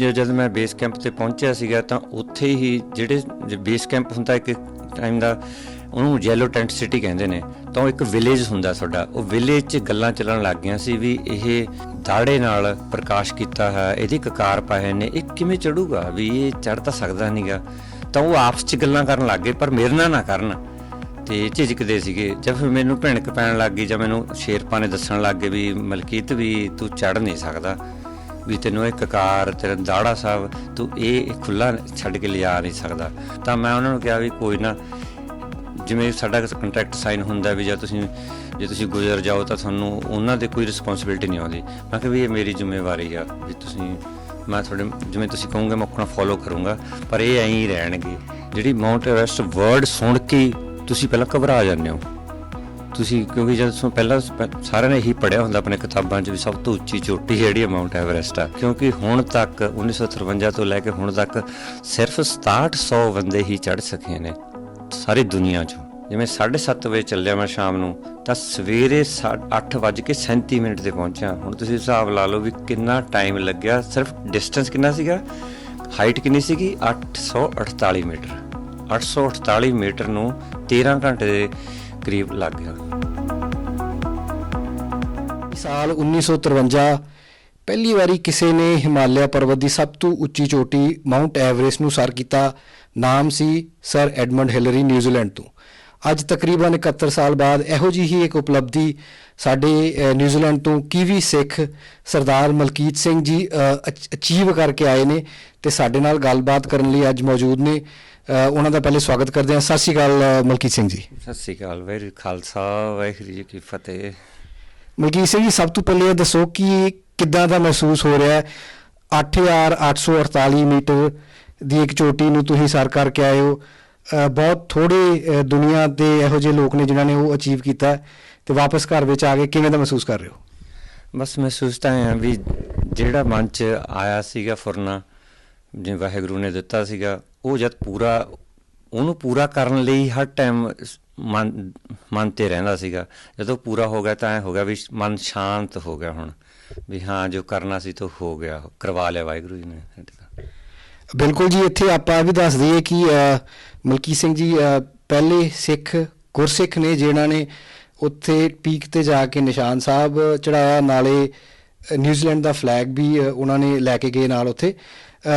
ਜ- ਜਦ ਮੈਂ ਬੇਸ ਕੈਂਪ ਤੇ ਪਹੁੰਚਿਆ ਸੀਗਾ ਤਾਂ ਉੱਥੇ ਹੀ ਜਿਹੜੇ ਬੇਸ ਕੈਂਪ ਹੁੰਦਾ ਇੱਕ ਟਾਈਮ ਦਾ, ਉਹਨੂੰ ਜੈਲੋ ਟੈਂਟ ਸਿਟੀ ਕਹਿੰਦੇ ਨੇ। ਤਾਂ ਉਹ ਇੱਕ ਵਿਲੇਜ ਹੁੰਦਾ ਸਾਡਾ ਉਹ ਵਿਲੇਜ 'ਚ ਗੱਲਾਂ ਚੱਲਣ ਲੱਗ ਗਈਆਂ ਸੀ ਵੀ ਇਹ ਦਾੜੇ ਨਾਲ ਪ੍ਰਕਾਸ਼ ਕੀਤਾ ਹੈ, ਇਹਦੀ ਕਕਾਰ ਪਾਏ ਨੇ, ਇਹ ਕਿਵੇਂ ਚੜੂਗਾ? ਵੀ ਇਹ ਚੜ ਤਾਂ ਸਕਦਾ ਨਹੀਂਗਾ ਤਾਂ ਉਹ ਆਪਸ 'ਚ ਗੱਲਾਂ ਕਰਨ ਲੱਗ ਗਏ, ਪਰ ਮੇਰੇ ਨਾਲ ਨਾ ਕਰਨ। ਤੇ ਝਿਜਕਦੇ ਸੀਗੇ। ਜਦ ਫਿਰ ਮੈਨੂੰ ਭਿਣਕ ਪੈਣ ਲੱਗ ਗਈ ਜਾਂ ਮੈਨੂੰ ਸ਼ੇਰਪਾ ਨੇ ਦੱਸਣ ਲੱਗ ਗਏ ਵੀ ਮਲਕੀਤ ਵੀ ਤੂੰ ਚੜ ਨਹੀਂ ਸਕਦਾ। ਵੀ ਤੈਨੂੰ ਇਹ ਕਕਾਰ, ਤੇਰਾ ਦਾੜਾ ਸਾਹਿਬ, ਤੂੰ ਇਹ ਖੁੱਲਾ ਛੱਡ ਕੇ ਲਿਆ ਨਹੀਂ ਸਕਦਾ। ਤਾਂ ਮੈਂ ਉਹਨਾਂ ਨੂੰ ਕਿਹਾ ਵੀ ਕੋਈ ਨਾ, ਜਿਵੇਂ ਸਾਡਾ ਕੰਟਰੈਕਟ ਸਾਈਨ ਹੁੰਦਾ ਵੀ ਜੇ ਤੁਸੀਂ ਜੇ ਤੁਸੀਂ ਗੁਜ਼ਰ ਜਾਓ ਤਾਂ ਤੁਹਾਨੂੰ ਉਹਨਾਂ ਦੇ ਕੋਈ ਰਿਸਪੌਂਸਿਬਿਲਟੀ ਨਹੀਂ ਆਉਂਦੀ। ਮੈਂ ਕਿਹਾ ਵੀ ਇਹ ਮੇਰੀ ਜ਼ਿੰਮੇਵਾਰੀ ਆ, ਵੀ ਤੁਸੀਂ, ਮੈਂ ਤੁਹਾਡੇ, ਜਿਵੇਂ ਤੁਸੀਂ ਕਹੋਗੇ ਮੈਂ ਆਪਣਾ ਫੋਲੋ ਕਰੂੰਗਾ, ਪਰ ਇਹ ਐਂ ਹੀ ਰਹਿਣਗੇ। ਜਿਹੜੀ ਮਾਊਂਟ ਐਵਰੈਸਟ ਵਰਡ ਸੁਣ ਕੇ ਹੀ ਤੁਸੀਂ ਪਹਿਲਾਂ ਘਬਰਾ ਜਾਂਦੇ ਹੋ। ਤੁਸੀਂ ਕਿਉਂਕਿ ਜਦ ਤੁਸੀਂ ਪਹਿਲਾਂ ਸ- ਸਾਰਿਆਂ ਨੇ ਇਹੀ ਪੜਿਆ ਹੁੰਦਾ ਆਪਣੇ ਕਿਤਾਬਾਂ 'ਚ ਵੀ ਸਭ ਤੋਂ ਉੱਚੀ ਚੋਟੀ ਜਿਹੜੀ ਹੈ ਮਾਊਂਟ ਐਵਰੈਸਟ ਆ। ਕਿਉਂਕਿ ਹੁਣ ਤੱਕ 1953 ਤੋਂ ਲੈ ਕੇ ਹੁਣ ਤੱਕ ਸਿਰਫ 6700 ਬੰਦੇ ਹੀ ਚੜ ਸਕੇ ਨੇ ਸਾਰੀ ਦੁਨੀਆ 'ਚੋਂ। ਜਿਵੇਂ 7:30 ਵਜੇ ਚੱਲਿਆ ਮੈਂ ਸ਼ਾਮ ਨੂੰ, ਤਾਂ ਸਵੇਰੇ 8:37 ਮਿੰਟ ਤੇ ਪਹੁੰਚਿਆ। ਹੁਣ ਤੁਸੀਂ ਹਿਸਾਬ ਲਾ ਲਓ ਵੀ ਕਿੰਨਾ ਟਾਈਮ ਲੱਗਿਆ, ਸਿਰਫ ਡਿਸਟੈਂਸ ਕਿੰਨਾ ਸੀਗਾ? ਹਾਈਟ ਕਿੰਨੀ ਸੀਗੀ? 848 ਮੀਟਰ। 848 ਮੀਟਰ ਨੂੰ 13 ਘੰਟੇ ਦੇ ਕਰੀਬ ਲੱਗ ਗਿਆ। ਸਾਲ 1953 ਪਹਿਲੀ ਵਾਰੀ ਕਿਸੇ ਨੇ ਹਿਮਾਲਿਆ ਪਰਬਤ ਦੀ ਸਭ ਤੋਂ ਉੱਚੀ ਚੋਟੀ ਮਾਉਂਟ ਐਵਰੇਸਟ ਨੂੰ ਸਰ ਕੀਤਾ। ਨਾਮ ਸੀ sir Edmund Hillary New Zealand ਤੋਂ। ਅੱਜ ਤਕਰੀਬਨ 71 ਸਾਲ ਬਾਅਦ ਇਹੋ ਜਿਹੀ ਹੀ ਇੱਕ ਉਪਲਬਧੀ ਸਾਡੇ ਨਿਊਜ਼ੀਲੈਂਡ ਤੋਂ ਕੀਵੀ ਸਿੱਖ ਸਰਦਾਰ ਮਲਕੀਤ ਸਿੰਘ ਜੀ ਅਚੀਵ ਕਰਕੇ ਆਏ ਨੇ ਤੇ ਸਾਡੇ ਨਾਲ ਗੱਲਬਾਤ ਕਰਨ ਲਈ ਅੱਜ ਮੌਜੂਦ ਨੇ। ਉਹਨਾਂ ਦਾ ਪਹਿਲੇ ਸਵਾਗਤ ਕਰਦੇ ਹਾਂ। ਸਤਿ ਸ਼੍ਰੀ ਅਕਾਲ ਮਲਕੀਤ ਸਿੰਘ ਜੀ। ਸਤਿ ਸ਼੍ਰੀ ਅਕਾਲ ਵਾਹਿਗੁਰੂ ਖਾਲਸਾ ਵਾਹਿਗੁਰੂ ਜੀ ਕੀ ਫਤਿਹ। ਮਲਕੀਤ ਸਿੰਘ ਜੀ ਸਭ ਤੋਂ ਪਹਿਲੇ ਦੱਸੋ ਕਿ ਕਿੱਦਾਂ ਦਾ ਮਹਿਸੂਸ ਹੋ ਰਿਹਾ ਹੈ? 8848 ਮੀਟਰ ਦੀ ਇੱਕ ਚੋਟੀ ਨੂੰ ਤੁਸੀਂ ਸਰ ਕਰਕੇ ਆਏ ਹੋ। ਬਹੁਤ ਥੋੜੇ ਦੁਨੀਆ ਦੇ ਇਹੋ ਜਿਹੇ ਲੋਕ ਨੇ ਜਿਨ੍ਹਾਂ ਨੇ ਉਹ ਅਚੀਵ ਕੀਤਾ ਹੈ ਤੇ ਵਾਪਸ ਘਰ ਵਿੱਚ ਆ ਕੇ ਕਿਵੇਂ ਦਾ ਮਹਿਸੂਸ ਕਰ ਰਹੇ ਹੋ? ਬਸ ਮਹਿਸੂਸ ਤਾਂ ਐਂ ਆ ਵੀ ਜਿਹੜਾ ਮਨ ਚ ਆਇਆ ਸੀਗਾ ਫੁਰਨਾ, ਜਿਵੇਂ ਵਾਹਿਗੁਰੂ ਨੇ ਦਿੱਤਾ ਸੀਗਾ, ਉਹ ਜਦ ਪੂਰਾ, ਉਹਨੂੰ ਪੂਰਾ ਕਰਨ ਲਈ ਹਰ ਟਾਈਮ ਮਨ ਮਨ ਤੇ ਰਹਿੰਦਾ ਸੀਗਾ। ਜਦੋਂ ਪੂਰਾ ਹੋ ਗਿਆ ਤਾਂ ਐ ਹੋ ਗਿਆ ਵੀ ਮਨ ਸ਼ਾਂਤ ਹੋ ਗਿਆ ਹੁਣ। ਵੀ ਹਾਂ, ਜੋ ਕਰਨਾ ਸੀ ਤਾਂ ਹੋ ਗਿਆ, ਕਰਵਾ ਲਿਆ ਵਾਹਿਗੁਰੂ ਜੀ ਨੇ। ਸਾਡੇ ਬਿਲਕੁਲ ਜੀ ਇੱਥੇ ਆਪਾਂ ਇਹ ਵੀ ਦੱਸ ਦਈਏ ਕਿ ਅ, ਮਲਕੀਤ ਸਿੰਘ ਜੀ ਪਹਿਲੇ ਸਿੱਖ ਗੁਰਸਿੱਖ ਨੇ ਜਿਨ੍ਹਾਂ ਨੇ ਉੱਥੇ ਪੀਕ ਤੇ ਜਾ ਕੇ ਨਿਸ਼ਾਨ ਸਾਹਿਬ ਚੜਾਇਆ ਨਾਲੇ ਨਿਊਜ਼ੀਲੈਂਡ ਦਾ ਫਲੈਗ ਵੀ ਉਹਨਾਂ ਨੇ ਲੈ ਕੇ ਗਏ ਨਾਲ ਉੱਥੇ।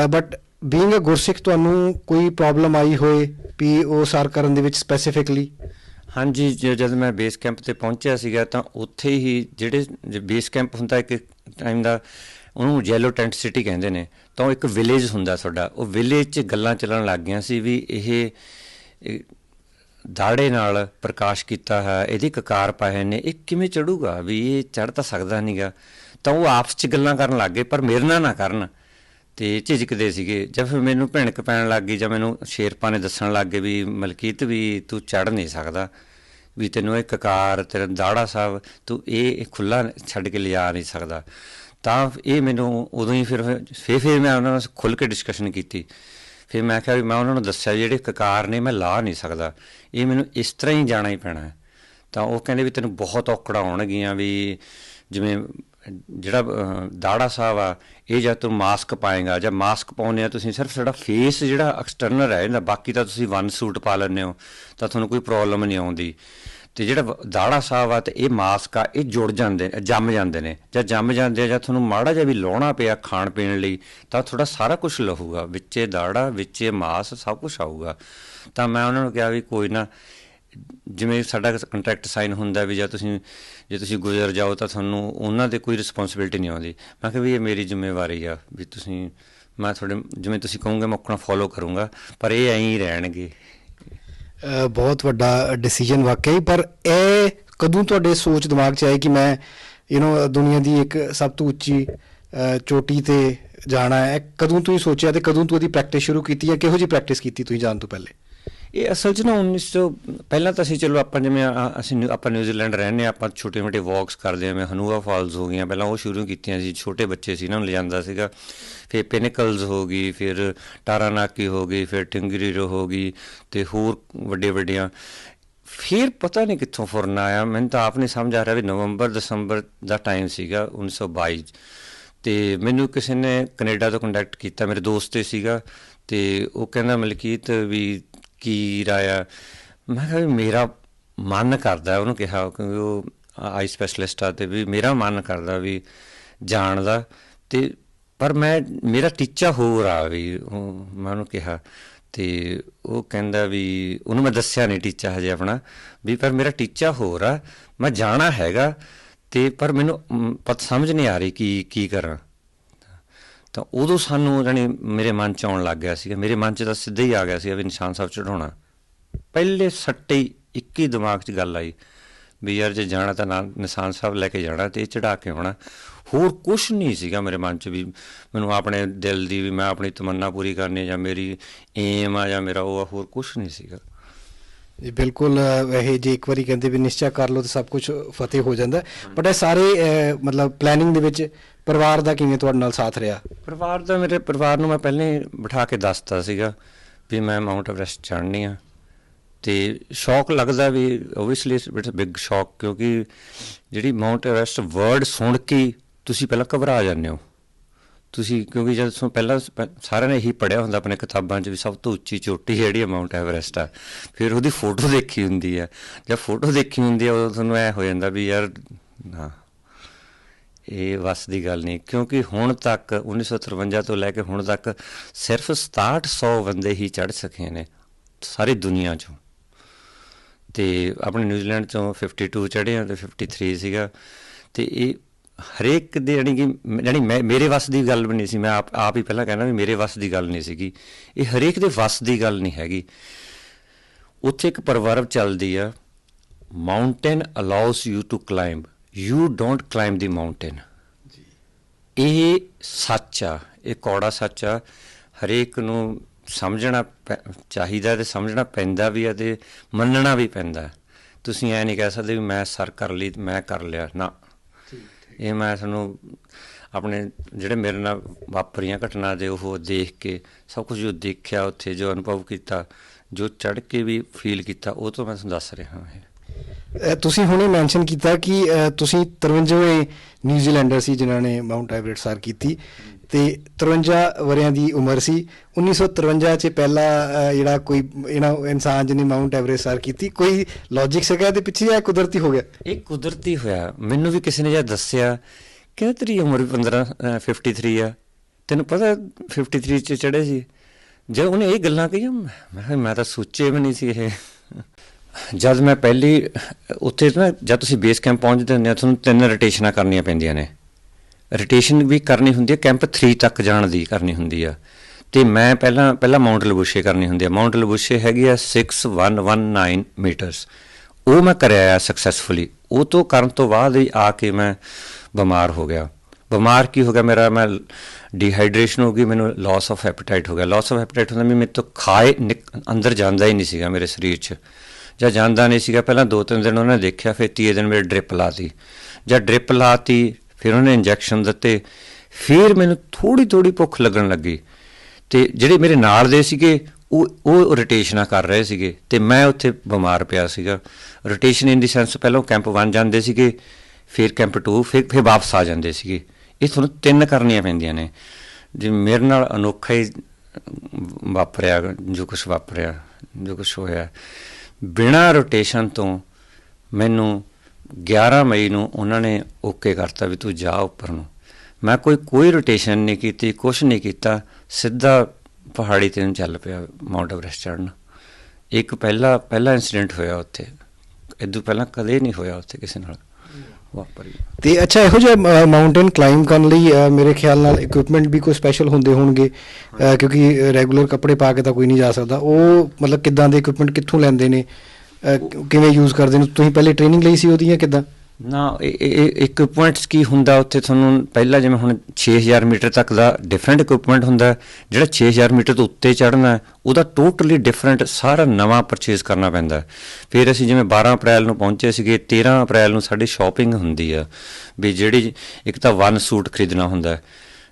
ਬਟ ਬੀਇੰਗ ਅ ਗੁਰਸਿੱਖ ਤੁਹਾਨੂੰ ਕੋਈ ਪ੍ਰੋਬਲਮ ਆਈ ਹੋਏ ਵੀ ਉਹ ਸਰ ਕਰਨ ਦੇ ਵਿੱਚ ਸਪੈਸੀਫਿਕਲੀ ਹਾਂਜੀ ਜ- ਜਦ ਮੈਂ ਬੇਸ ਕੈਂਪ ਤੇ ਪਹੁੰਚਿਆ ਸੀਗਾ ਤਾਂ ਉੱਥੇ ਹੀ ਜਿਹੜੇ ਬੇਸ ਕੈਂਪ ਹੁੰਦਾ ਇੱਕ ਟਾਈਮ ਦਾ ਉਹਨੂੰ ਜੈਲੋ ਟੈਂਟ ਸਿਟੀ ਕਹਿੰਦੇ ਨੇ। ਤਾਂ ਉਹ ਇੱਕ ਵਿਲੇਜ ਹੁੰਦਾ ਤੁਹਾਡਾ। ਉਹ ਵਿਲੇਜ 'ਚ ਗੱਲਾਂ ਚੱਲਣ ਲੱਗ ਗਈਆਂ ਸੀ ਵੀ ਇਹ ਦਾੜੇ ਨਾਲ ਪ੍ਰਕਾਸ਼ ਕੀਤਾ ਹੈ, ਇਹਦੀ ਕਕਾਰ ਪਾਏ ਨੇ। ਇਹ ਕਿਵੇਂ ਚੜੂਗਾ? ਵੀ ਇਹ ਚੜ ਤਾਂ ਸਕਦਾ ਨਹੀਂਗਾ ਤਾਂ ਉਹ ਆਪਸ 'ਚ ਗੱਲਾਂ ਕਰਨ ਲੱਗ ਗਏ, ਪਰ ਮੇਰੇ ਨਾਲ ਨਾ ਕਰਨ। ਤੇ ਝਿਜਕਦੇ ਸੀਗੇ। ਜਦ ਫਿਰ ਮੈਨੂੰ ਭਿਣਕ ਪੈਣ ਲੱਗ ਗਈ ਜਾਂ ਮੈਨੂੰ ਸ਼ੇਰਪਾ ਨੇ ਦੱਸਣ ਲੱਗ ਗਏ ਵੀ ਮਲਕੀਤ ਵੀ ਤੂੰ ਚੜ ਨਹੀਂ ਸਕਦਾ। ਵੀ ਤੈਨੂੰ ਇਹ ਕਕਾਰ ਤੇਰਾ ਦਾੜਾ ਸਾਹਿਬ, ਤੂੰ ਇਹ ਖੁੱਲਾ ਛੱਡ ਕੇ ਲਿਆ ਨਹੀਂ ਸਕਦਾ। ਤਾਂ ਇਹ ਮੈਨੂੰ ਉਦੋਂ ਹੀ ਫਿਰ ਫਿਰ ਫਿਰ ਮੈਂ ਉਹਨਾਂ ਨਾਲ ਖੁੱਲ ਕੇ ਡਿਸਕਸ਼ਨ ਕੀਤੀ। ਫਿਰ ਮੈਂ ਕਿਹਾ ਵੀ ਮੈਂ ਉਹਨਾਂ ਨੂੰ ਦੱਸਿਆ ਜਿਹੜੇ ਕਕਾਰ ਨੇ, ਮੈਂ ਲਾ ਨਹੀਂ ਸਕਦਾ। ਇਹ ਮੈਨੂੰ ਇਸ ਤਰ੍ਹਾਂ ਹੀ ਜਾਣਾ ਹੀ ਪੈਣਾ ਤਾਂ ਉਹ ਕਹਿੰਦੇ ਵੀ ਤੈਨੂੰ ਬਹੁਤ ਔਕੜਾਂ ਆਉਣਗੀਆਂ ਵੀ ਜਿਵੇਂ ਜਿਹੜਾ ਦਾੜਾ ਸਾਹਿਬ ਆ, ਇਹ ਜਦ ਤੂੰ ਮਾਸਕ ਪਾਏਗਾ, ਜਾਂ ਮਾਸਕ ਪਾਉਨੇ ਆ ਤੁਸੀਂ ਸਿਰਫ ਸਾਡਾ ਫੇਸ ਜਿਹੜਾ ਐਕਸਟਰਨਲ ਹੈ ਨਾ ਬਾਕੀ ਤਾਂ ਤੁਸੀਂ ਵਨ ਸੂਟ ਪਾ ਲੈਂਦੇ ਹੋ, ਤਾਂ ਤੁਹਾਨੂੰ ਕੋਈ ਪ੍ਰੋਬਲਮ ਨਹੀਂ ਆਉਂਦੀ। ਤੇ ਜਿਹੜਾ ਵ- ਦਾੜਾ ਸਾਹਿਬ ਆ ਤੇ ਇਹ ਮਾਸਕ ਆ, ਇਹ ਜੁੜ ਜਾਂਦੇ ਜੰਮ ਜਾਂਦੇ ਨੇ। ਜਾਂ ਜੰਮ ਜਾਂਦੇ ਆ ਜਾਂ ਤੁਹਾਨੂੰ ਮਾੜਾ ਜਿਹਾ ਵੀ ਲਾਉਣਾ ਪਿਆ ਖਾਣ ਪੀਣ ਲਈ, ਤਾਂ ਤੁਹਾਡਾ ਸਾਰਾ ਕੁਝ ਲਹੂਗਾ। ਵਿੱਚੇ ਦਾੜਾ, ਵਿੱਚੇ ਮਾਸ, ਸਭ ਕੁਝ ਆਊਗਾ। ਤਾਂ ਮੈਂ ਉਹਨਾਂ ਨੂੰ ਕਿਹਾ ਵੀ ਕੋਈ ਨਾ, ਜਿਵੇਂ ਸਾਡਾ ਕੰਟਰੈਕਟ ਸਾਈਨ ਹੁੰਦਾ ਵੀ ਜੇ ਤੁਸੀਂ ਜੇ ਤੁਸੀਂ ਗੁਜ਼ਰ ਜਾਓ ਤਾਂ ਤੁਹਾਨੂੰ ਉਹਨਾਂ ਦੇ ਕੋਈ ਰਿਸਪੌਂਸਿਬਿਲਟੀ ਨਹੀਂ ਆਉਂਦੀ। ਮੈਂ ਕਿਹਾ ਵੀ ਇਹ ਮੇਰੀ ਜ਼ਿੰਮੇਵਾਰੀ ਆ ਵੀ ਤੁਸੀਂ, ਮੈਂ ਤੁਹਾਡੇ, ਜਿਵੇਂ ਤੁਸੀਂ ਕਹੋਗੇ ਮੈਂ ਆਪਣਾ ਫੋਲੋ ਕਰੂੰਗਾ, ਪਰ ਇਹ ਐਂ ਹੀ ਰਹਿਣਗੇ। ਬਹੁਤ ਵੱਡਾ ਡਿਸੀਜਨ ਵਾਕਈ ਪਰ ਇਹ ਕਦੋਂ ਤੁਹਾਡੇ ਸੋਚ ਦਿਮਾਗ 'ਚ ਆਈ ਕਿ ਮੈਂ ਯੂ نو ਦੁਨੀਆ ਦੀ ਇੱਕ ਸਭ ਤੋਂ ਉੱਚੀ ਚੋਟੀ ਤੇ ਜਾਣਾ ਹੈ? ਕਦੋਂ ਤੁਸੀਂ ਸੋਚਿਆ ਤੇ ਕਦੋਂ ਤੋਂ ਉਹਦੀ ਪ੍ਰੈਕਟਿਸ ਸ਼ੁਰੂ ਕੀਤੀ ਹੈ ਕਿਹੋ ਜੀ ਪ੍ਰੈਕਟਿਸ ਕੀਤੀ ਤੁਸੀਂ ਜਾਣ ਤੋਂ ਪਹਿਲੇ? ਇਹ ਅਸਲ 'ਚ ਨਾ 1900 ਪਹਿਲਾਂ ਤਾਂ ਅਸੀਂ ਚਲੋ ਆਪਾਂ ਜਿਵੇਂ ਅਸੀਂ ਨਿਊ- ਆਪਾਂ ਨਿਊਜ਼ੀਲੈਂਡ ਰਹਿੰਦੇ ਹਾਂ, ਆਪਾਂ ਛੋਟੇ ਮੋਟੇ ਵਾਕਸ ਕਰਦੇ ਹਾਂ ਮੈਂ ਹਨੂਆ ਫਾਲਸ ਹੋ ਗਈਆਂ, ਪਹਿਲਾਂ ਉਹ ਸ਼ੁਰੂ ਕੀਤੀਆਂ ਸੀ, ਛੋਟੇ ਬੱਚੇ ਸੀ ਨਾ ਨੂੰ ਲਿਜਾਂਦਾ ਸੀਗਾ ਫਿਰ ਪਿਨਕਲਸ ਹੋ ਗਈ, ਫਿਰ ਟਾਰਾਨਾਕੀ ਹੋ ਗਈ, ਫਿਰ ਟਿੰਗਰੀਰੋ ਹੋ ਗਈ ਤੇ ਹੋਰ ਵੱਡੇ ਵੱਡੀਆਂ ਫਿਰ ਪਤਾ ਨਹੀਂ ਕਿੱਥੋਂ ਫੁਰਨ ਆਇਆ, ਮੈਨੂੰ ਤਾਂ ਆਪ ਨਹੀਂ ਸਮਝ ਆ ਰਿਹਾ ਵੀ ਨਵੰਬਰ, ਦਸੰਬਰ ਦਾ ਟਾਈਮ ਸੀਗਾ 1922 'ਚ। ਤੇ ਮੈਨੂੰ ਕਿਸੇ ਨੇ ਕੈਨੇਡਾ ਤੋਂ ਕੰਟੈਕਟ ਕੀਤਾ, ਮੇਰੇ ਦੋਸਤ ਹੀ ਸੀਗਾ, ਤੇ ਉਹ ਕਹਿੰਦਾ ਮਲਕੀਤ ਵੀ ਕੀ ਰਾਇਆ ਮੈਂ ਕਿਹਾ ਵੀ ਮੇਰਾ ਮਨ ਕਰਦਾ ਉਹਨੂੰ ਕਿਹਾ ਕਿਉਂਕਿ ਉਹ ਆਈ ਸਪੈਸ਼ਲਿਸਟ ਆ ਤੇ ਵੀ ਮੇਰਾ ਮਨ ਕਰਦਾ ਵੀ ਜਾਣ ਦਾ। ਤੇ ਪਰ ਮੈਂ ਮੇਰਾ ਟੀਚਾ ਹੋਰ ਆ ਵੀ ਉਹ ਮੈਂ ਉਹਨੂੰ ਕਿਹਾ ਤੇ ਉਹ ਕਹਿੰਦਾ ਵੀ ਉਹਨੂੰ ਮੈਂ ਦੱਸਿਆ ਨਹੀਂ ਟੀਚਾ ਹਜੇ ਆਪਣਾ ਵੀ ਪਰ ਮੇਰਾ ਟੀਚਾ ਹੋਰ ਆ ਮੈਂ ਜਾਣਾ ਹੈਗਾ ਤੇ ਪਰ ਮੈਨੂੰ ਮ, ਪਤ ਸਮਝ ਨਹੀਂ ਆ ਰਹੀ ਕਿ ਕੀ ਕਰਾਂ। ਤਾਂ ਉਦੋਂ ਸਾਨੂੰ ਜਾਣੀ ਮੇਰੇ ਮਨ ਚ ਆਉਣ ਲੱਗ ਗਿਆ ਸੀਗਾ। ਮੇਰੇ ਮਨ ਚ ਤਾਂ ਸਿੱਧਾ ਹੀ ਆ ਗਿਆ ਸੀਗਾ ਵੀ ਨਿਸ਼ਾਨ ਸਾਹਿਬ ਚੜਾਉਣਾ ਪਹਿਲੇ ਸੱਟੇ ਇੱਕ ਹੀ ਦਿਮਾਗ 'ਚ ਗੱਲ ਆਈ ਵੀ ਯਾਰ ਜੇ ਜਾਣਾ ਤਾਂ ਨਾ ਨਿਸ਼ਾਨ ਸਾਹਿਬ ਲੈ ਕੇ ਜਾਣਾ ਤੇ ਚੜਾ ਕੇ ਆਉਣਾ। ਹੋਰ ਕੁਝ ਨਹੀਂ ਸੀਗਾ ਮੇਰੇ ਮਨ 'ਚ ਵੀ ਮੈਨੂੰ ਆਪਣੇ ਦਿਲ ਦੀ ਵੀ ਮੈਂ ਆਪਣੀ ਤਮੰਨਾ ਪੂਰੀ ਕਰਨੀ ਜਾਂ ਮੇਰੀ ਏਮ ਆ ਜਾਂ ਮੇਰਾ ਉਹ ਆ, ਹੋਰ ਕੁਝ ਨਹੀਂ ਸੀਗਾ। ਜੀ ਬਿਲਕੁਲ ਇਹ ਜੇ ਇੱਕ ਵਾਰੀ ਕਹਿੰਦੇ ਵੀ ਨਿਸ਼ਚੈ ਕਰ ਲਓ ਤਾਂ ਸਭ ਕੁਝ ਫਤਿਹ ਹੋ ਜਾਂਦਾ। ਬਟ ਇਹ ਸਾਰੇ ਮਤਲਬ ਪਲੈਨਿੰਗ ਦੇ ਵਿੱਚ ਪਰਿਵਾਰ ਦਾ ਕਿਵੇਂ ਤੁਹਾਡੇ ਨਾਲ ਸਾਥ ਰਿਹਾ? ਪਰਿਵਾਰ ਦਾ ਮੇਰੇ ਪਰਿਵਾਰ ਨੂੰ ਮੈਂ ਪਹਿਲਾਂ ਹੀ ਬਿਠਾ ਕੇ ਦੱਸਤਾ ਸੀਗਾ ਵੀ ਮੈਂ ਮਾਊਂਟ ਐਵਰੈਸਟ ਚੜ੍ਹਨੀ ਆ। ਤੇ ਸ਼ੌਕ ਲੱਗਦਾ ਵੀ ਓਬਵੀਅਸਲੀ ਇਟਸ ਬਿਗ ਸ਼ੌਕ ਕਿਉਂਕਿ ਜਿਹੜੀ ਮਾਊਂਟ ਐਵਰੈਸਟ ਵਰਡ ਸੁਣ ਕੇ ਤੁਸੀਂ ਪਹਿਲਾਂ ਘਬਰਾ ਜਾਂਦੇ ਹੋ। ਤੁਸੀਂ ਕਿਉਂਕਿ ਜਦ ਤੋਂ ਪਹਿਲਾਂ ਪ- ਸਾਰਿਆਂ ਨੇ ਇਹੀ ਪੜਿਆ ਹੁੰਦਾ ਆਪਣੇ ਕਿਤਾਬਾਂ 'ਚ ਵੀ ਸਭ ਤੋਂ ਉੱਚੀ ਚੋਟੀ ਜਿਹੜੀ ਹੈ ਮਾਊਂਟ ਐਵਰੈਸਟ ਆ। ਫਿਰ ਉਹਦੀ ਫੋਟੋ ਦੇਖੀ ਹੁੰਦੀ ਹੈ ਜਦ ਫੋਟੋ ਦੇਖੀ ਹੁੰਦੀ ਹੈ ਉਦੋਂ ਤੁਹਾਨੂੰ ਐ ਹੋ ਜਾਂਦਾ ਵੀ ਯਾਰ, ਨਾ। ਇਹ ਵਸ ਦੀ ਗੱਲ ਨਹੀਂ, ਕਿਉਂਕਿ ਹੁਣ ਤੱਕ 1953 ਤੋਂ ਲੈ ਕੇ ਹੁਣ ਤੱਕ ਸਿਰਫ 6700 ਬੰਦੇ ਹੀ ਚੜ ਸਕੇ ਨੇ, ਸਾਰੀ ਦੁਨੀਆ 'ਚੋਂ। ਤੇ ਆਪਣੇ ਨਿਊਜ਼ੀਲੈਂਡ ਚੋਂ 52 ਚੜ੍ਹੇ ਆ ਤੇ 53 ਸੀਗਾ। ਤੇ ਇਹ ਹਰੇਕ ਦੇ ਯਾਨੀ ਕਿ, ਯਾਨੀ ਮੈਂ, ਮੇਰੇ ਵਸ ਦੀ ਗੱਲ ਵੀ ਨਹੀਂ ਸੀ, ਮੈਂ ਆਪ ਆਪ ਹੀ ਪਹਿਲਾਂ ਕਹਿੰਦਾ ਵੀ ਮੇਰੇ ਵਸ ਦੀ ਗੱਲ ਨਹੀਂ ਸੀਗੀ। ਇਹ ਹਰੇਕ ਦੇ ਵਸ ਦੀ ਗੱਲ ਨਹੀਂ ਹੈਗੀ। ਉੱਥੇ ਇੱਕ ਪਰਵਰਵ ਚੱਲਦੀ ਆ mountain allows you to climb you don't climb the mountain ਇਹ ਸੱਚ ਆ ਇਹ ਕੌੜਾ ਸੱਚ ਆ। ਹਰੇਕ ਨੂੰ ਸਮਝਣਾ ਚਾਹੀਦਾ ਤੇ ਸਮਝਣਾ ਪੈਂਦਾ ਵੀ ਆ ਤੇ ਮੰਨਣਾ ਵੀ ਪੈਂਦਾ। ਤੁਸੀਂ ਐ ਨਹੀਂ ਕਹਿ ਸਕਦੇ ਵੀ ਮੈਂ ਸਰ ਕਰ ਲਈ ਮੈਂ ਕਰ ਲਿਆ। ਨਾ। ਇਹ ਮੈਂ ਤੁਹਾਨੂੰ ਆਪਣੇ ਜਿਹੜੇ ਮੇਰੇ ਨਾਲ ਵਾਪਰੀਆਂ ਘਟਨਾ ਦੇ ਉਹ ਦੇਖ ਕੇ ਸਭ ਕੁਝ ਜੋ ਦੇਖਿਆ ਉੱਥੇ ਜੋ ਅਨੁਭਵ ਕੀਤਾ ਜੋ ਚੜ ਕੇ ਵੀ ਫੀਲ ਕੀਤਾ ਉਹ ਤੋਂ ਮੈਂ ਤੁਹਾਨੂੰ ਦੱਸ ਰਿਹਾ ਹਾਂ। ਤੁਸੀਂ ਹੁਣੇ ਮੈਂਸ਼ਨ ਕੀਤਾ ਕਿ ਤੁਸੀਂ 53ਵੇਂ ਨਿਊਜ਼ੀਲੈਂਡਰ ਸੀ, ਜਿਨ੍ਹਾਂ ਨੇ ਮਾਊਂਟ ਐਵਰੇਸਟ ਸਰ ਕੀਤੀ। ਤੇ 53 ਵਰਿਆਂ ਦੀ ਉਮਰ ਸੀ। 1953 ਚ ਪਹਿਲਾ ਜਿਹੜਾ ਕੋਈ ਇਹਨਾਂ ਇਨਸਾਨ ਜਿਹਨੇ ਮਾਊਂਟ ਐਵਰੇਸਟ ਸਰ ਕੀਤੀ, ਕੋਈ ਲੌਜੀਕ ਸੀਗਾ ਇਹਦੇ ਪਿੱਛੇ ਜਾਂ ਕੁਦਰਤੀ ਹੋ ਗਿਆ? ਇਹ ਕੁਦਰਤੀ ਹੋਇਆ। ਮੈਨੂੰ ਵੀ ਕਿਸੇ ਨੇ ਜਦ ਦੱਸਿਆ ਕਿ ਤੇਰੀ ਉਮਰ ਵੀ 15 ਅਹ 53 ਆ। ਤੈਨੂੰ ਪਤਾ 53 ਚ ਚੜੇ ਸੀ। ਜੇ ਉਹਨੇ ਇਹ ਗੱਲਾਂ ਕਹੀਆਂ, ਮੈਂ ਕਿਹਾ, ਮੈਂ ਤਾਂ ਸੋਚੇ ਵੀ ਨਹੀਂ ਸੀ ਇਹ। ਜਦ ਮੈਂ ਪਹਿਲੀ, ਉੱਥੇ ਨਾ ਜਦ ਤੁਸੀਂ ਬੇਸ ਕੈਂਪ ਪਹੁੰਚਦੇ ਹੁੰਦੇ ਆ, ਤੁਹਾਨੂੰ ਤਿੰਨ ਰੋਟੇਸ਼ਨਾਂ ਕਰਨੀਆਂ ਪੈਂਦੀਆਂ ਨੇ। ਰੋਟੇਸ਼ਨ ਵੀ ਕਰਨੀ ਹੁੰਦੀ ਹੈ ਕੈਂਪ 3 ਤੱਕ ਜਾਣ ਦੀ ਕਰਨੀ ਹੁੰਦੀ ਆ। ਤੇ ਮੈਂ ਪਹਿਲਾਂ ਪਹਿਲਾਂ ਮਾਊਂਟ ਲਬੂਸ਼ੇ ਕਰਨੀ ਹੁੰਦੀ ਆ। ਮਾਊਂਟ ਲਬੂਸ਼ੇ ਹੈਗੀ ਆ 6119 ਮੀਟਰਸ ਉਹ ਮੈਂ ਕਰਿਆ ਸਕਸੈਸਫੁਲੀ ਉਹ ਤੋਂ ਕਰਨ ਤੋਂ ਬਾਅਦ ਹੀ ਆ ਕੇ ਮੈਂ ਬਿਮਾਰ ਹੋ ਗਿਆ। ਬਿਮਾਰ ਕੀ ਹੋ ਗਿਆ? ਮੇਰਾ, ਮੈਂ ਡੀਹਾਈਡਰੇਸ਼ਨ ਹੋ ਗਈ, ਮੈਨੂੰ ਲਾਸ ਆਫ ਹੈਪੇਟਾਈਟ ਹੋ ਗਿਆ। ਲਾਸ ਆਫ ਹੈਪੇਟਾਈਟ ਹੁੰਦਾ ਵੀ ਮੇਰੇ ਤੋਂ ਖਾਏ, ਨਿਕ- ਅੰਦਰ ਜਾਂਦਾ ਹੀ ਨਹੀਂ ਸੀਗਾ ਮੇਰੇ ਸਰੀਰ 'ਚ। ਜਾਂ ਜਾਂਦਾ ਨਹੀਂ ਸੀਗਾ, ਪਹਿਲਾਂ ਦੋ ਤਿੰਨ ਦਿਨ ਉਹਨੇ ਦੇਖਿਆ, ਫਿਰ ਤੀਏ ਦਿਨ ਮੇਰੇ ਡ੍ਰਿਪ ਲਾਤੀ। ਜਾਂ ਡ੍ਰਿਪ ਲਾਤੀ, ਫਿਰ ਉਹਨੇ ਇੰਜੈਕਸ਼ਨ ਦਿੱਤੇ। ਫਿਰ ਮੈਨੂੰ ਥੋੜੀ ਥੋੜੀ ਭੁੱਖ ਲੱਗਣ ਲੱਗੀ। ਤੇ ਜਿਹੜੇ ਮੇਰੇ ਨਾਲ ਦੇ ਸੀਗੇ, ਉਹ ਉਹ ਰੋਟੇਸ਼ਨਾਂ ਕਰ ਰਹੇ ਸੀਗੇ। ਤੇ ਮੈਂ ਉੱਥੇ ਬਿਮਾਰ ਪਿਆ ਸੀਗਾ। ਰੋਟੇਸ਼ਨ ਇਨ ਦੀ ਸੈਂਸ ਪਹਿਲਾਂ ਕੈਂਪ 1 ਜਾਂਦੇ ਸੀਗੇ, ਫਿਰ ਕੈਂਪ 2 ਫਿਰ ਫਿਰ ਵਾਪਸ ਆ ਜਾਂਦੇ ਸੀਗੇ। ਇਹ ਤੁਹਾਨੂੰ ਤਿੰਨ ਕਰਨੀਆਂ ਪੈਂਦੀਆਂ ਨੇ। ਜੇ ਮੇਰੇ ਨਾਲ ਅਨੋਖਾ ਹੀ ਵਾਪਰਿਆ, ਜੋ ਕੁਝ ਵਾਪਰਿਆ, ਜੋ ਕੁਝ ਹੋਇਆ। ਬਿਨਾ ਰੋਟੇਸ਼ਨ ਤੋਂ ਮੈਨੂੰ 11 ਮਈ ਨੂੰ ਉਹਨਾਂ ਨੇ ਓਕੇ ਕਰਤਾ ਵੀ ਤੂੰ ਜਾ ਉੱਪਰ ਨੂੰ। ਮੈਂ ਕੋਈ ਕੋਈ ਰੋਟੇਸ਼ਨ ਨਹੀਂ ਕੀਤੀ ਕੁਝ ਨਹੀਂ ਕੀਤਾ। ਸਿੱਧਾ ਪਹਾੜੀ ਤੇ ਨੂੰ ਚੱਲ ਪਿਆ ਮਾਊਂਟ ਐਵਰੈਸਟ ਚੜਨ ਇੱਕ ਪਹਿਲਾ ਪਹਿਲਾ ਇਨਸੀਡੈਂਟ ਹੋਇਆ ਉੱਥੇ। ਇਦੋਂ ਪਹਿਲਾਂ ਕਦੇ ਨਹੀਂ ਹੋਇਆ ਉੱਥੇ ਕਿਸੇ ਨਾਲ। ਵਾਪਰੀ। ਤੇ ਅੱਛਾ, ਇਹੋ ਜਿਹਾ ਮਾਊਂਟੇਨ ਕਲਾਈਮ ਕਰਨ ਲਈ ਮੇਰੇ ਖਿਆਲ ਨਾਲ ਇਕਵਿਪਮੈਂਟ ਵੀ ਕੋਈ ਸਪੈਸ਼ਲ ਹੁੰਦੇ ਹੋਣਗੇ ਕਿਉਂਕਿ ਰੈਗੂਲਰ ਕੱਪੜੇ ਪਾ ਕੇ ਤਾਂ ਕੋਈ ਨਹੀਂ ਜਾ ਸਕਦਾ। ਉਹ ਮਤਲਬ ਕਿੱਦਾਂ ਦੇ ਇਕਵਿਪਮੈਂਟ ਕਿੱਥੋਂ ਲੈਂਦੇ ਨੇ? ਕਿਵੇਂ ਯੂਜ਼ ਕਰਦੇ ਨੇ? ਤੁਸੀਂ ਪਹਿਲੇ ਟ੍ਰੇਨਿੰਗ ਲਈ ਸੀ ਉਹਦੀ ਜਾਂ ਕਿੱਦਾਂ? ਨਾ, ਇਹ ਇੱਕ ਪੁਆਇੰਟਸ ਕੀ ਹੁੰਦਾ ਉੱਥੇ ਤੁਹਾਨੂੰ ਪਹਿਲਾਂ ਜਿਵੇਂ ਹੁਣ 6000 ਮੀਟਰ ਤੱਕ ਦਾ ਡਿਫਰੈਂਟ ਇਕਵਿਪਮੈਂਟ ਹੁੰਦਾ ਹੈ। ਜਿਹੜਾ 6000 ਮੀਟਰ ਤੋਂ ਉੱਤੇ ਚੜ੍ਹਨਾ, ਉਹਦਾ ਟੋਟਲੀ ਡਿਫਰੈਂਟ ਸਾਰਾ ਨਵਾਂ ਪਰਚੇਸ ਕਰਨਾ ਪੈਂਦਾ ਫਿਰ ਅਸੀਂ ਜਿਵੇਂ 12 ਅਪ੍ਰੈਲ ਨੂੰ ਪਹੁੰਚੇ ਸੀਗੇ 13 ਅਪ੍ਰੈਲ ਨੂੰ ਸਾਡੀ ਸ਼ਾਪਿੰਗ ਹੁੰਦੀ ਆ, ਵੀ ਜਿਹੜੀ ਇੱਕ ਤਾਂ ਵਨ ਸੂਟ ਖਰੀਦਣਾ ਹੁੰਦਾ,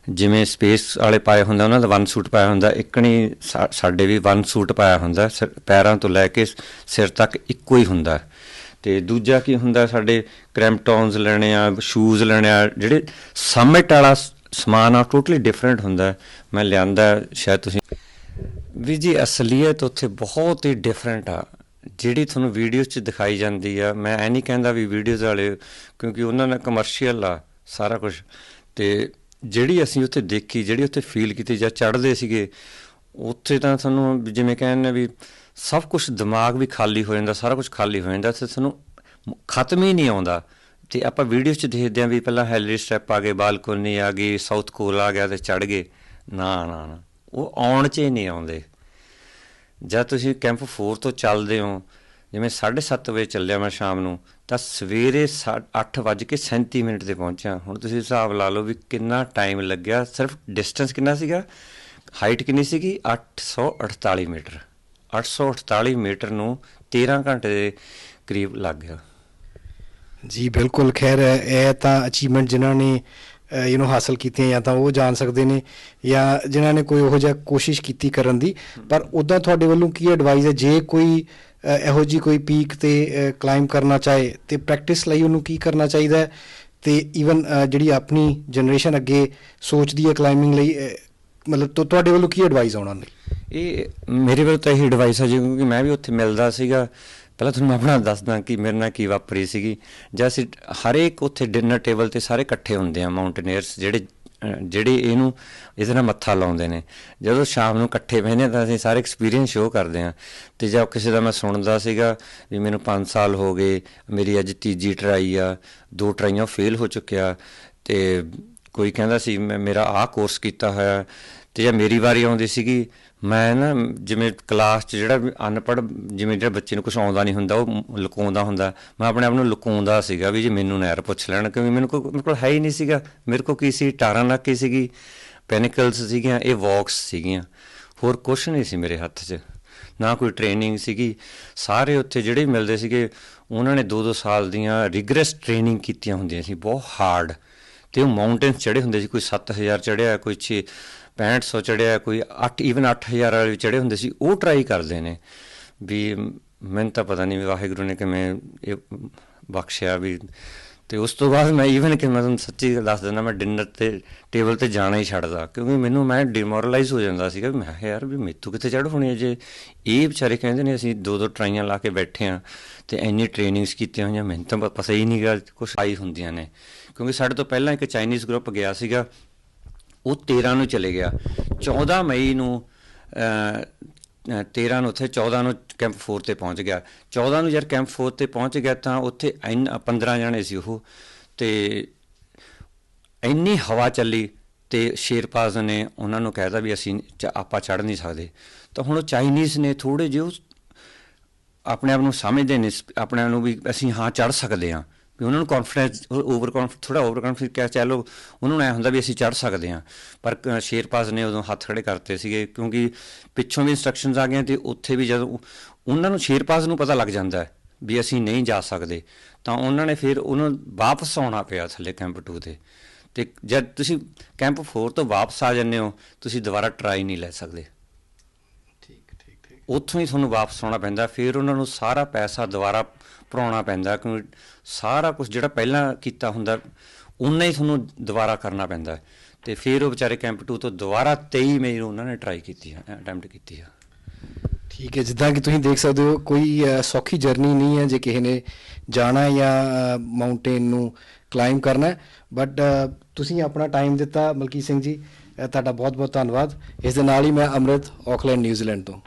ਜਿਵੇਂ ਸਪੇਸ ਵਾਲੇ ਪਾਏ ਹੁੰਦਾ, ਉਹਨਾਂ ਦਾ ਵਨ ਸੂਟ ਪਾਇਆ ਹੁੰਦਾ ਇੱਕਣੀ ਸਾ- ਸਾਡੇ ਵੀ ਵਨ ਸੂਟ ਪਾਇਆ ਹੁੰਦਾ, ਸਿਰ- ਪੈਰਾਂ ਤੋਂ ਲੈ ਕੇ ਸਿਰ ਤੱਕ ਇੱਕੋ ਹੀ ਹੁੰਦਾ ਤੇ ਦੂਜਾ ਕੀ ਹੁੰਦਾ, ਸਾਡੇ ਕ੍ਰੈਂਪਟੌਨਸ ਲੈਣੇ ਆ, ਸ਼ੂਜ਼ ਲੈਣੇ ਆ, ਜਿਹੜੇ ਸਮਿਟ ਵਾਲਾ ਸਮਾਨ ਆ ਟੋਟਲੀ ਡਿਫਰੈਂਟ ਹੁੰਦਾ। ਮੈਂ ਲਿਆਂਦਾ, ਸ਼ਾਇਦ ਤੁਸੀਂ ਵੀ ਜੀ, ਅਸਲੀਅਤ ਉੱਥੇ ਬਹੁਤ ਹੀ ਡਿਫਰੈਂਟ ਆ, ਜਿਹੜੀ ਤੁਹਾਨੂੰ ਵੀਡੀਓਜ਼ 'ਚ ਦਿਖਾਈ ਜਾਂਦੀ ਆ। ਮੈਂ ਐ ਨਹੀਂ ਕਹਿੰਦਾ ਵੀ ਵੀਡੀਓਜ਼ ਵਾਲੇ, ਕਿਉਂਕਿ ਉਹਨਾਂ ਨਾਲ ਕਮਰਸ਼ੀਅਲ ਆ, ਸਾਰਾ ਕੁਝ ਤੇ ਜਿਹੜੀ ਅਸੀਂ ਉੱਥੇ ਦੇਖੀ, ਜਿਹੜੀ ਉੱਥੇ ਫੀਲ ਕੀਤੀ ਜਾਂ ਚੜ੍ਹਦੇ ਸੀਗੇ, ਉੱਥੇ ਤਾਂ ਤੁਹਾਨੂੰ ਵੀ ਜਿਵੇਂ ਕਹਿੰਦੇ ਵੀ ਸਭ ਕੁਝ ਦਿਮਾਗ ਵੀ ਖਾਲੀ ਹੋ ਜਾਂਦਾ, ਸਾਰਾ ਕੁਝ ਖਾਲੀ ਹੋ ਜਾਂਦਾ, ਤੇ ਤੁਹਾਨੂੰ ਖਤਮ ਹੀ ਨਹੀਂ ਆਉਂਦਾ। ਤੇ ਆਪਾਂ ਵੀਡੀਓ 'ਚ ਦੇਖਦੇ ਆਂ ਵੀ ਪਹਿਲਾਂ ਹੈਲੀ ਸਟੈਪ ਆ ਗਏ ਬਾਲਕੋਨੀ ਆ ਗਈ ਸਾਊਥ ਕੋਲ ਆ ਗਿਆ ਤੇ ਚੜ ਗਏ। ਨਾ ਨਾ ਨਾ, ਉਹ ਆਉਣ 'ਚ ਹੀ ਨਹੀਂ ਆਉਂਦੇ। ਜਦ ਤੁਸੀਂ ਕੈਂਪ 4 ਤੋਂ ਚੱਲਦੇ ਹੋ, ਜਿਵੇਂ 7:30 ਵਜੇ ਚੱਲਿਆ ਮੈਂ ਸ਼ਾਮ ਨੂੰ, ਤਾਂ ਸਵੇਰੇ 8:37 ਮਿੰਟ ਤੇ ਪਹੁੰਚਿਆ। ਹੁਣ ਤੁਸੀਂ ਹਿਸਾਬ ਲਾ ਲਓ ਵੀ ਕਿੰਨਾ ਟਾਈਮ ਲੱਗਿਆ, ਸਿਰਫ ਡਿਸਟੈਂਸ ਕਿੰਨਾ ਸੀਗਾ? ਹਾਈਟ ਕਿੰਨੀ ਸੀਗੀ? 848 ਮੀਟਰ। 848 ਮੀਟਰ ਨੂੰ 13 ਘੰਟੇ ਦੇ ਕਰੀਬ ਲੱਗ ਗਿਆ। ਜੀ, ਬਿਲਕੁਲ। ਖੈਰ, ਇਹ ਤਾਂ ਅਚੀਵਮੈਂਟ ਜਿਨ੍ਹਾਂ ਨੇ ਯੂ نو ਹਾਸਲ ਕੀਤੀਆਂ ਜਾਂ ਤਾਂ ਉਹ ਜਾਣ ਸਕਦੇ ਨੇ ਜਾਂ ਜਿਨ੍ਹਾਂ ਨੇ ਕੋਈ ਉਹੋ ਜਿਹਾ ਕੋਸ਼ਿਸ਼ ਕੀਤੀ ਕਰਨ ਦੀ। ਪਰ ਉਦਾਂ ਤੁਹਾਡੇ ਵੱਲੋਂ ਕੀ ਐਡਵਾਈਸ ਹੈ? ਜੇ ਕੋਈ ਇਹੋ ਜੀ ਕੋਈ ਪੀਕ ਤੇ ਕਲਾਈਮ ਕਰਨਾ ਚਾਹੇ ਤੇ ਪ੍ਰੈਕਟਿਸ ਲਈ ਉਹਨੂੰ ਕੀ ਕਰਨਾ ਚਾਹੀਦਾ ਹੈ? ਤੇ ਈਵਨ ਜਿਹੜੀ ਆਪਣੀ ਜਨਰੇਸ਼ਨ ਅੱਗੇ ਸੋਚਦੀ ਹੈ ਕਲਾਈਮਿੰਗ ਲਈ ਮਤਲਬ ਤੁਹਾਡੇ ਵੱਲੋਂ ਕੀ ਐਡਵਾਈਸ ਆਉਣਾ ਉਹਨਾਂ ਇਹ ਮੇਰੇ ਵੱਲ ਤਾਂ ਇਹੀ ਐਡਵਾਈਸ ਹੈ ਜੀ ਕਿਉਂਕਿ ਮੈਂ ਵੀ ਉੱਥੇ ਮਿਲਦਾ ਸੀਗਾ। ਪਹਿਲਾਂ ਤੁਹਾਨੂੰ ਆਪਣਾ ਦੱਸਦਾ ਕਿ ਮੇਰੇ ਨਾਲ ਕੀ ਵਾਪਰੀ ਸੀਗੀ। ਜਦ ਅਸੀਂ ਹਰੇਕ ਉੱਥੇ ਡਿਨਰ ਟੇਬਲ ਤੇ ਸਾਰੇ ਇਕੱਠੇ ਹੁੰਦੇ ਆ ਮਾਊਂਟੇਨੀਅਰਸ ਜਿਹੜੇ ਜਿਹੜੇ ਇਹਨੂੰ ਇਹਦੇ ਨਾਲ ਮੱਥਾ ਲਾਉਂਦੇ ਨੇ। ਜਦੋਂ ਸ਼ਾਮ ਨੂੰ ਇਕੱਠੇ ਬਹਿੰਦੇ ਹਾਂ ਤਾਂ ਅਸੀਂ ਸਾਰੇ ਐਕਸਪੀਰੀਅੰਸ ਸ਼ੋਅ ਕਰਦੇ ਆ। ਤੇ ਜਦ ਕਿਸੇ ਦਾ ਮੈਂ ਸੁਣਦਾ ਸੀਗਾ ਵੀ ਮੈਨੂੰ 5 ਸਾਲ ਹੋ ਗਏ, ਮੇਰੀ ਅੱਜ ਤੀਜੀ ਟਰਾਈ ਆ, ਦੋ ਟਰਾਈਆਂ ਫੇਲ ਹੋ ਚੁੱਕਿਆ। ਤੇ ਕੋਈ ਕਹਿੰਦਾ ਸੀ, ਮੈਂ, ਮੇਰਾ ਆਹ ਕੋਰਸ ਕੀਤਾ ਹੋਇਆ। ਤੇ ਜੇ ਮੇਰੀ ਵਾਰੀ ਆਉਂਦੀ ਸੀਗੀ ਮੈਂ ਨਾ ਜਿਵੇਂ ਕਲਾਸ 'ਚ ਜਿਹੜਾ ਵੀ ਅਨਪੜ੍ਹ, ਜਿਵੇਂ ਜਿਹੜਾ ਬੱਚੇ ਨੂੰ ਕੁਝ ਆਉਂਦਾ ਨਹੀਂ ਹੁੰਦਾ, ਉਹ ਲੁਕਾਉਂਦਾ ਹੁੰਦਾ, ਮੈਂ ਆਪਣੇ ਆਪ ਨੂੰ ਲੁਕਾਉਂਦਾ ਸੀਗਾ ਵੀ ਜੇ ਮੈਨੂੰ ਨਹਿਰ ਪੁੱਛ ਲੈਣ, ਕਿਉਂਕਿ ਮੈਨੂੰ ਕੋਈ, ਮੇਰੇ ਕੋਲ ਹੈ ਹੀ ਨਹੀਂ ਸੀਗਾ। ਮੇਰੇ ਕੋਲ ਕੀ ਸੀ? ਟਾਰਾਂ ਲੱਗ ਕੇ ਸੀਗੀ ਪੈਨਿਕਲਸ ਸੀਗੀਆਂ, ਇਹ ਵਾਕਸ ਸੀਗੀਆਂ। ਹੋਰ ਕੁਝ ਨਹੀਂ ਸੀ ਮੇਰੇ ਹੱਥ 'ਚ। ਨਾ ਕੋਈ ਟ੍ਰੇਨਿੰਗ ਸੀਗੀ। ਸਾਰੇ ਉੱਥੇ ਜਿਹੜੇ ਵੀ ਮਿਲਦੇ ਸੀਗੇ, ਉਹਨਾਂ ਨੇ 2-2 ਸਾਲ ਦੀਆਂ ਰਿਗਰਸ ਟ੍ਰੇਨਿੰਗ ਕੀਤੀਆਂ ਹੁੰਦੀਆਂ ਸੀ, ਬਹੁਤ ਹਾਰਡ ਤੇ ਉਹ ਮਾਊਂਟੇਨਸ ਚੜੇ ਹੁੰਦੇ ਸੀ, ਕੋਈ 7000 ਚੜਿਆ ਕੋਈ 6 6500 ਚੜਿਆ, ਕੋਈ 8 ਈਵਨ 8000 ਵਾਲੇ ਵੀ ਚੜੇ ਹੁੰਦੇ ਸੀ, ਉਹ ਟਰਾਈ ਕਰਦੇ ਨੇ। ਵੀ ਮੈਨੂੰ ਤਾਂ ਪਤਾ ਨਹੀਂ ਵੀ ਵਾਹਿਗੁਰੂ ਨੇ ਕਿਵੇਂ ਇਹ ਬਖਸ਼ਿਆ ਵੀ। ਤੇ ਉਸ ਤੋਂ ਬਾਅਦ ਮੈਂ ਈਵਨ ਕਿ ਮੈਂ ਤੁਹਾਨੂੰ ਸੱਚੀ ਗੱਲ ਦੱਸ ਦਿੰਦਾ, ਮੈਂ ਡਿਨਰ ਤੇ ਟੇਬਲ ਤੇ ਜਾਣਾ ਹੀ ਛੱਡਦਾ, ਕਿਉਂਕਿ ਮੈਨੂੰ ਮੈਂ ਡਿਮੋਰਲਾਈਜ਼ ਹੋ ਜਾਂਦਾ ਸੀਗਾ ਵੀ ਮੈਂ ਕਿਹਾ, ਯਾਰ ਵੀ ਮੇਤੋਂ ਕਿੱਥੇ ਚੜ ਹੋਣੀ ਹੈ ਜੇ? ਇਹ ਵਿਚਾਰੇ ਕਹਿੰਦੇ ਨੇ, ਅਸੀਂ ਦੋ ਦੋ ਟਰਾਈਆਂ ਲਾ ਕੇ ਬੈਠੇ ਆ ਤੇ ਇੰਨੀ ਟ੍ਰੇਨਿੰਗਸ ਕੀਤੀਆਂ ਹੋਈਆਂ, ਮੈਨੂੰ ਤਾਂ ਪਤਾ ਹੀ ਨਹੀਂ ਗਾ ਕੁਛ ਆਈ ਹੁੰਦੀਆਂ ਨੇ। ਕਿਉਂਕਿ ਸਾਡੇ ਤੋਂ ਪਹਿਲਾਂ ਇੱਕ ਚਾਈਨੀਜ਼ ਗਰੁੱਪ ਗਿਆ ਸੀਗਾ ਉਹ 13 ਨੂੰ ਚਲੇ ਗਿਆ। 14 ਮਈ ਨੂੰ ਅਹ, 13 ਨੂੰ ਉੱਥੇ 14 ਨੂੰ ਕੈਂਪ 4 ਤੇ ਪਹੁੰਚ ਗਿਆ। 14 ਨੂੰ ਜਦ ਕੈਂਪ 4 ਤੇ ਪਹੁੰਚ ਗਿਆ ਤਾਂ ਉੱਥੇ ਇੰਨ 15 ਜਣੇ ਸੀ ਉਹ। ਤੇ ਇੰਨੀ ਹਵਾ ਚੱਲੀ ਤੇ ਸ਼ੇਰਪਾਜ਼ ਨੇ ਉਹਨਾਂ ਨੂੰ ਕਹਿਤਾ ਵੀ ਅਸੀਂ ਚ- ਆਪਾਂ ਚੜ ਨਹੀਂ ਸਕਦੇ। ਤਾਂ ਹੁਣ ਉਹ ਚਾਈਨੀਜ਼ ਨੇ ਥੋੜੇ ਜਿਹੇ ਉਹ ਆਪਣੇ ਆਪ ਨੂੰ ਸਮਝਦੇ ਨੇ ਆਪਣੇ ਆਪ ਨੂੰ ਵੀ ਅਸੀਂ ਹਾਂ ਚੜ ਸਕਦੇ ਹਾਂ। ਵੀ ਉਹਨਾਂ ਨੂੰ ਕੌਨਫੀਡੈਂਸ ਓਵਰ ਕੌਨਫੀਡੈਂਸ ਥੋੜਾ ਓਵਰ ਕੌਨਫੀਡੈਂਸ ਕਹਿ ਚਲੋ ਉਹਨਾਂ ਨੂੰ ਐ ਹੁੰਦਾ ਵੀ ਅਸੀਂ ਚੜ ਸਕਦੇ ਹਾਂ। ਪਰ ਕ- ਸ਼ੇਰਪਾਜ਼ ਨੇ ਉਦੋਂ ਹੱਥ ਖੜੇ ਕਰਤੇ ਸੀਗੇ, ਕਿਉਂਕਿ ਪਿੱਛੋਂ ਵੀ ਇਨਸਟਰਕਸ਼ਨਸ ਆ ਗਈਆਂ ਤੇ ਉੱਥੇ ਵੀ ਜਦੋਂ ਉਹਨਾਂ ਨੂੰ ਸ਼ੇਰਪਾਜ਼ ਨੂੰ ਪਤਾ ਲੱਗ ਜਾਂਦਾ ਹੈ ਵੀ ਅਸੀਂ ਨਹੀਂ ਜਾ ਸਕਦੇ, ਤਾਂ ਉਹਨਾਂ ਨੇ ਫਿਰ ਉਹਨੂੰ ਵਾਪਸ ਆਉਣਾ ਪਿਆ ਥੱਲੇ ਕੈਂਪ 2 ਤੇ। ਤੇ ਜਦ ਤੁਸੀਂ ਕੈਂਪ 4 ਤੋਂ ਵਾਪਸ ਆ ਜਾਂਦੇ ਹੋ, ਤੁਸੀਂ ਦੁਬਾਰਾ ਟਰਾਈ ਨਹੀਂ ਲੈ ਸਕਦੇ। ਉੱਥੋਂ ਹੀ ਤੁਹਾਨੂੰ ਵਾਪਸ ਆਉਣਾ ਪੈਂਦਾ, ਫਿਰ ਉਹਨਾਂ ਨੂੰ ਸਾਰਾ ਪੈਸਾ ਦੁਬਾਰਾ ਭਰਾਉਣਾ ਪੈਂਦਾ ਕਿਉਂਕਿ ਸਾਰਾ ਕੁਝ ਜਿਹੜਾ ਪਹਿਲਾਂ ਕੀਤਾ ਹੁੰਦਾ ਉਨਾ ਹੀ ਤੁਹਾਨੂੰ ਦੁਬਾਰਾ ਕਰਨਾ ਪੈਂਦਾ। ਹੈ। ਤੇ ਫਿਰ ਉਹ ਵਿਚਾਰੇ ਕੈਂਪ 2 ਤੋਂ ਦੁਬਾਰਾ 23 ਮਈ ਨੂੰ ਉਹਨਾਂ ਨੇ ਟਰਾਈ ਕੀਤੀ ਹੈ ਅਟੈਂਪਟ ਕੀਤੀ ਹੈ ਠੀਕ ਹੈ, ਜਿੱਦਾਂ ਕਿ ਤੁਸੀਂ ਦੇਖ ਸਕਦੇ ਹੋ, ਕੋਈ ਸੌਖੀ ਜਰਨੀ ਨਹੀਂ ਹੈ ਜੇ ਕਿਸੇ ਨੇ ਜਾਣਾ ਜਾਂ ਮਾਊਂਟੇਨ ਨੂੰ ਕਲਾਈਮ ਕਰਨਾ ਬਟ ਤੁਸੀਂ ਆਪਣਾ ਟਾਈਮ ਦਿੱਤਾ ਮਲਕੀਤ ਸਿੰਘ ਜੀ ਤੁਹਾਡਾ ਬਹੁਤ ਬਹੁਤ ਧੰਨਵਾਦ। ਇਸ ਦੇ ਨਾਲ ਹੀ ਮੈਂ ਅਮਰਿਤ ਆਕਲੈਂਡ ਨਿਊਜ਼ੀਲੈਂਡ ਤੋਂ।